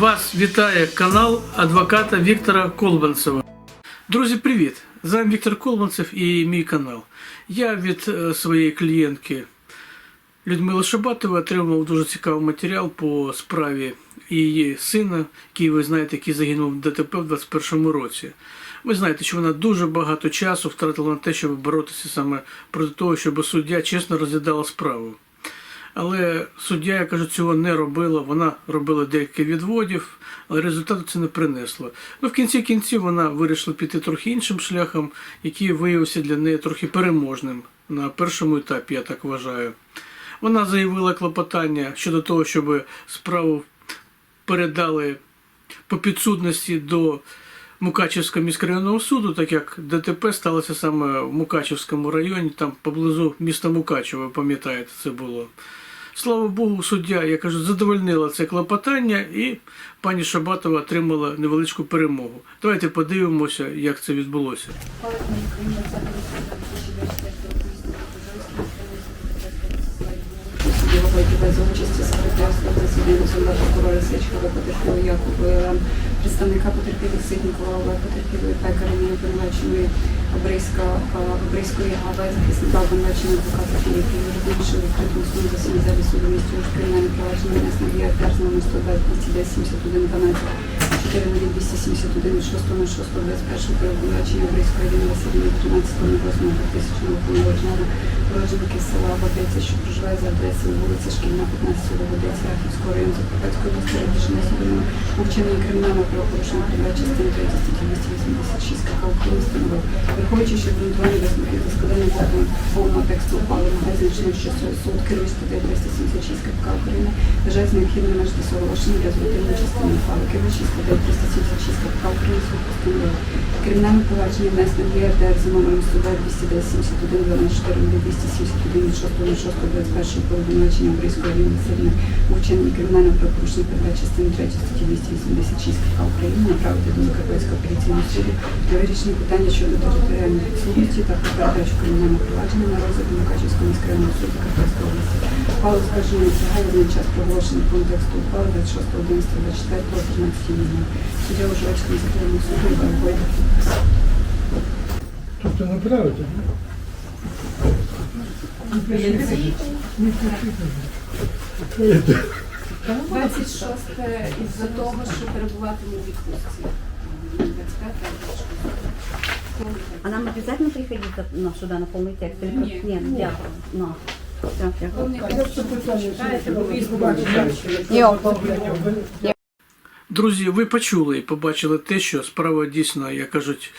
Вас вітає канал адвоката Віктора Колбанцева. Друзі, привіт! З вами Віктор Колбанцев і мій канал. Я від е, своєї клієнтки Людмили Шабатової отримав дуже цікавий матеріал по справі її сина, який ви знаєте, який загинув в ДТП в 2021 році. Ви знаєте, що вона дуже багато часу втратила на те, щоб боротися саме проти того, щоб суддя чесно розглядала справу. Але суддя, я кажу, цього не робила. Вона робила декілька відводів, але результату це не принесло. Ну, в кінці кінців вона вирішила піти трохи іншим шляхом, який виявився для неї трохи переможним на першому етапі, я так вважаю. Вона заявила клопотання щодо того, щоб справу передали по підсудності до Мукачевського міськрайонного суду, так як ДТП сталося саме в Мукачевському районі, там поблизу міста Мукачево, ви пам'ятаєте, це було. Слава Богу, суддя, я кажу, задовольнила це клопотання, і пані Шабатова отримала невеличку перемогу. Давайте подивимося, як це відбулося. За участі секретарства засідання суда прокурора Сечкова потерпілої Якова, представника потерпілих Ситникова, Олега потерпілої пекаря обвинуваченої Обрейська, Обрейської АВ, захисника обвинуваченої адвоката Філіпів, юридичного відкритому суду за залі суду в місті Ужгород, кримінальне провадження внесено в ЄРТР з номер 102 271 12 4 271 від 6 на 6 21 про обвинувачення Обрейської Ірини Васильівни 13 на 8 2000 року уродженки села Водиця, що проживає за адресою вулиця Шкільна, 15 Водиця, Рахівського району Закарпатської області, рішення судового вчинення кримінального правопорушення передбачення частини 3 статті 286 КК України встановив. Враховуючи, що обґрунтування висновки за складання закону повного тексту ухвали не значено, що суд керує статтею 376 КК України, вважає за необхідне межити оголошення для зворотної частини ухвали. Керуючи 376 КК України суд постановив. Кримінальне провадження внесено в ЄРДР за номером 102 210 71 12 4 271 від 6 21 по обвинувачення Бризької Рівні Сильни у вчиненні кримінального правопорушення передбачення частини 3 статті 286 КК України направити до Закарпатського апеляційного суду для вирішення питання щодо територіальної підсудності та про передачу кримінального провадження на розгляд Мукачівського міськрайонного суду Закарпатської області. Скажена тягає на час проголошений контексту ухвали 26 11 24 о 13 днів. Суддя Ужгородського міськрайонного суду Іван Бойда. Тобто направити? ні? 26 із-за того, що перебуватиме в відпустці. 25 А нам обязательно приходить за- ну, сюда на полный текст? Или Нет. как? Нет, дякую. Ну, все, дякую. Повний А як це питання? Друзі, ви почули і побачили те, що справа дійсно, як кажуть,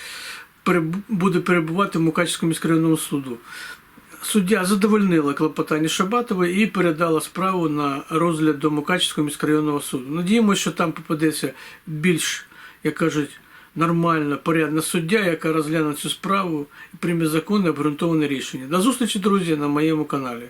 буде перебувати в Мукачівському міськрайонному суду. Суддя задовольнила клопотання Шабатової і передала справу на розгляд до Мукачівського міськрайонного суду. Надіємося, що там попадеться більш, як кажуть, нормальна, порядна суддя, яка розгляне цю справу і прийме законне обґрунтоване рішення. До зустрічі, друзі, на моєму каналі.